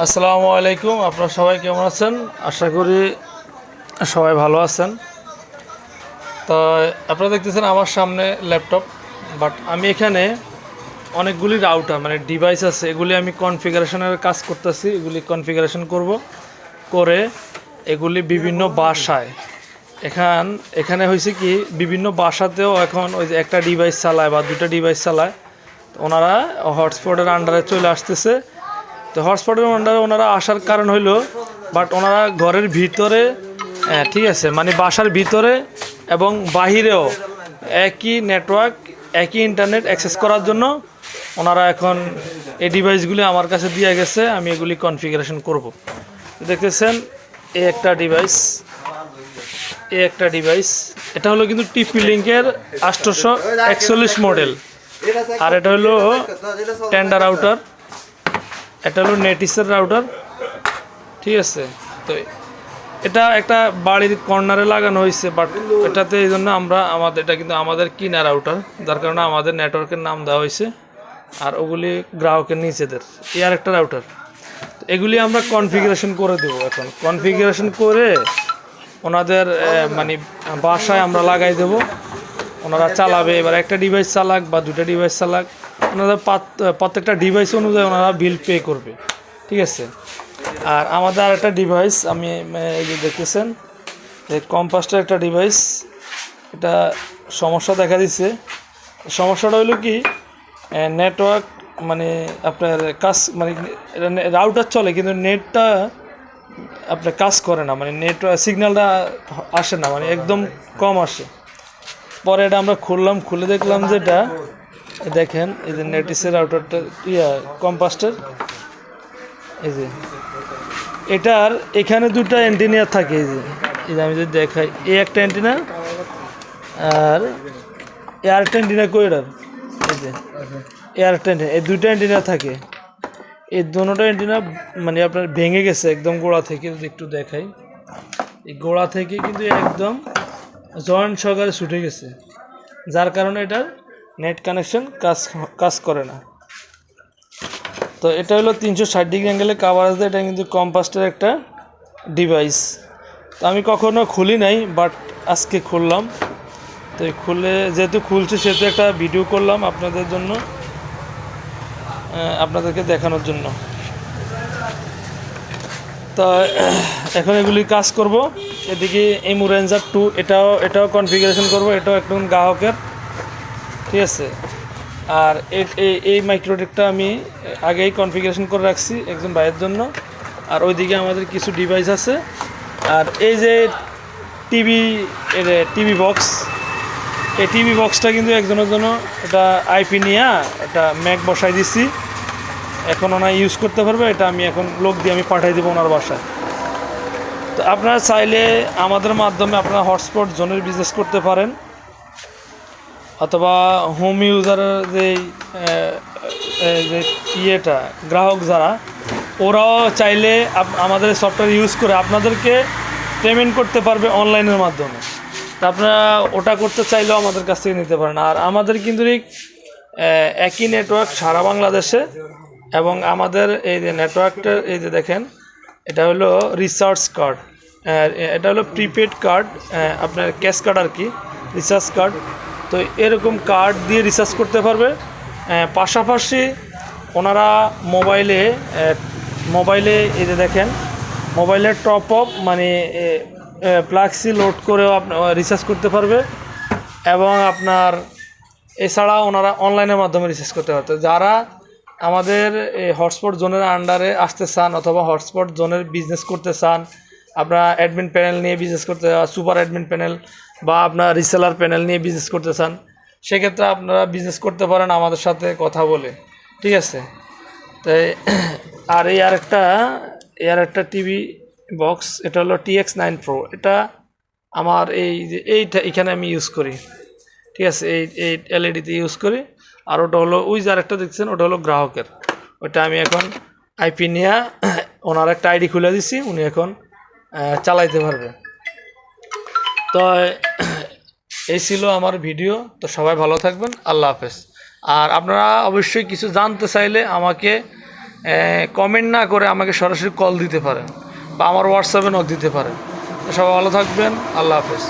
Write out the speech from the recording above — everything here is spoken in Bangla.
আসসালামু আলাইকুম, আপনারা সবাই কেমন আছেন? আশা করি সবাই ভালো আছেন। তো, আপনারা দেখতেছেন আমার সামনে ল্যাপটপ, বাট আমি এখানে অনেকগুলি রাউটার মানে ডিভাইস আছে, এগুলি আমি কনফিগারেশনের কাজ করতেছি, এগুলি কনফিগারেশন করব, করে এগুলি বিভিন্ন বাসায়। এখান, এখানে হয়েছে কি, বিভিন্ন বাসাতেও এখন ওই যে একটা ডিভাইস চালায় বা দুটা ডিভাইস চালায় ওনারা হটস্পটের আন্ডারে চলে আসতেছে। তো হটস্পটের আন্ডারে ওনারা আসার কারণ হইল বাট ওনারা ঘরের ভিতরে হ্যাঁ, ঠিক আছে মানে বাসার ভিতরে এবং বাহিরেও একই নেটওয়ার্ক একই ইন্টারনেট অ্যাক্সেস করার জন্য ওনারা এখন এই ডিভাইসগুলি আমার কাছে দিয়ে গেছে আমি এগুলি কনফিগারেশন করব। দেখতেছেন এই একটা ডিভাইস এই একটা ডিভাইস এটা হলো কিন্তু টিপি লিঙ্কের আষ্টশো একচল্লিশ মডেল আর এটা হলো টেন্ডার আউটার এটা হলো নেটিসের রাউটার, ঠিক আছে? তো এটা একটা বাড়ির কর্নারে লাগানো হয়েছে বাট এটাতে এই জন্য আমরা আমাদের, এটা কিন্তু আমাদের কিনা রাউটার, যার কারণে আমাদের নেটওয়ার্কের নাম দেওয়া হয়েছে আর ওগুলি গ্রাহকের নিচেদের এর একটা রাউটার। এগুলি আমরা কনফিগারেশন করে দেবো এখন। কনফিগারেশন করে ওনাদের মানে বাসায় আমরা লাগাই দেবো। ওনারা চালাবে, এবার একটা ডিভাইস চালাক বা দুটা ডিভাইস চালাক ওনাদের প্রত্যেকটা ডিভাইস অনুযায়ী ওনারা বিল পে করবে, ঠিক আছে? আর আমাদের আর একটা ডিভাইস আমি এই যে দেখতেছেন কম্পাসটার একটা ডিভাইস এটা সমস্যা দেখা দিচ্ছে সমস্যাটা হলো কি নেটওয়ার্ক মানে আপনার কাজ মানে রাউটার চলে, কিন্তু নেটটা আপনার কাজ করে না মানে নেটওয়ার্ক সিগন্যালটা আসে না মানে একদম কম আসে। পরে এটা আমরা খুললাম, খুলে দেখলাম যে এটা দেখেন, এই যে নেটিসের আউটারটা ইয়া কম্পাস্টার এই যে। এটার এখানে দুটো অ্যান্টিনিয়া থাকে, এই যে। এই যে আমি যদি দেখাই, এই একটা অ্যান্টিনা আর এই আরেকটা অ্যান্টিনা কইরার এই যে, এই অ্যান্টিনা এই দুটো অ্যান্টিনা থাকে। এই দুটোটা অ্যান্টিনা মানে আপনার ভেঙে গেছে একদম গোড়া থেকে, যদি একটু দেখাই। এই গোড়া থেকে কিন্তু একদম জয়েন্ট সহকারে ছুটে গেছে, যার কারণে এটার নেট কানেকশন কাজ কাজ করে না। তো এটা হলো তিনশো ষাট ডিগ্রি অ্যাঙ্গেলে কাভারেজ দেয় এটা কিন্তু কম্পাস্টের একটা ডিভাইস তো আমি কখনো খুলি নাই বাট আজকে খুললাম। তো খুলে, যেহেতু খুলছে, সেহেতু একটা ভিডিও করলাম আপনাদের জন্য আপনাদেরকে দেখানোর জন্য। তা, এখন এগুলি কাজ করব। এদিকে এমু রেঞ্জার টু এটাও এটাও কনফিগারেশন করব, এটাও একদম গ্রাহকের। ঠিক আছে? আর এই মাইক্রোটেকটা আমি আগেই কনফিগারেশন করে রাখছি একজন ভাইয়ের জন্য। আর ওইদিকে আমাদের কিছু ডিভাইস আছে। আর এই যে টিভি টিভি বক্স এই টিভি বক্সটা কিন্তু একজনের জন্য এটা আইপি নিয়ে এটা ম্যাক বসাই দিছি। এখন ওনা ইউজ করতে পারবে, এটা আমি এখন লোক দিয়ে আমি পাঠাই দেবো ওনার বাসায়। তো আপনারা চাইলে আমাদের মাধ্যমে আপনারা হটস্পট জোনের বিজনেস করতে পারেন, অথবা হোম ইউজারের যে ইয়েটা, গ্রাহক যারা, ওরাও চাইলে আমাদের সফটওয়্যার ইউজ করে আপনাদেরকে পেমেন্ট করতে পারবে অনলাইনের মাধ্যমে। তা আপনারা ওটা করতে চাইলেও আমাদের কাছ থেকে নিতে পারেন। আর আমাদের কিন্তু একই নেটওয়ার্ক সারা বাংলাদেশে। এবং আমাদের এই যে নেটওয়ার্কটা এই যে দেখেন, এটা হলো রিচার্জ কার্ড এটা হলো প্রিপেড কার্ড আপনার ক্যাশ কার্ড আর কি রিচার্জ কার্ড তো এরকম কার্ড দিয়ে রিচার্জ করতে পারবে। পাশাপাশি ওনারা মোবাইলে মোবাইলে এই যে দেখেন মোবাইলের টপ আপ মানে প্লাক্সি লোড করেও আপনার রিচার্জ করতে পারবে। এবং আপনার, এছাড়া ওনারা অনলাইনের মাধ্যমে রিচার্জ করতে পারতো যারা আমাদের হটস্পট জোনের আন্ডারে আসতে চান অথবা হটস্পট জোনের বিজনেস করতে চান, আপনারা অ্যাডমিন প্যানেল নিয়ে বিজনেস করতে সুপার অ্যাডমিন প্যানেল বা আপনার রিসেলার প্যানেল নিয়ে বিজনেস করতে চান, সেক্ষেত্রে আপনারা বিজনেস করতে পারেন আমাদের সাথে কথা বলে। ঠিক আছে? তাই, আর এই আর আরেকটা, এই আরেকটা টিভি বক্স এটা হলো টিএক্স নাইন প্রো এটা আমার এই যে, এইটা এখানে আমি ইউজ করি। ঠিক আছে? এই এই এলইডিতে ইউজ করি। আর ওটা হলো, ওই যে আরেকটা দেখছেন, ওটা হলো গ্রাহকের। ওটা আমি এখন আইপি নিয়ে ওনার একটা আইডি খুলে দিছি, উনি এখন চালাইতে পারবে। তো, এই ছিল আমার ভিডিও। তো সবাই ভালো থাকবেন, আল্লাহ হাফেজ। আর আপনারা অবশ্যই কিছু জানতে চাইলে আমাকে কমেন্ট না করে আমাকে সরাসরি কল দিতে পারেন বা আমার হোয়াটসঅ্যাপে নক দিতে পারেন। সবাই ভালো থাকবেন, আল্লাহ হাফেজ।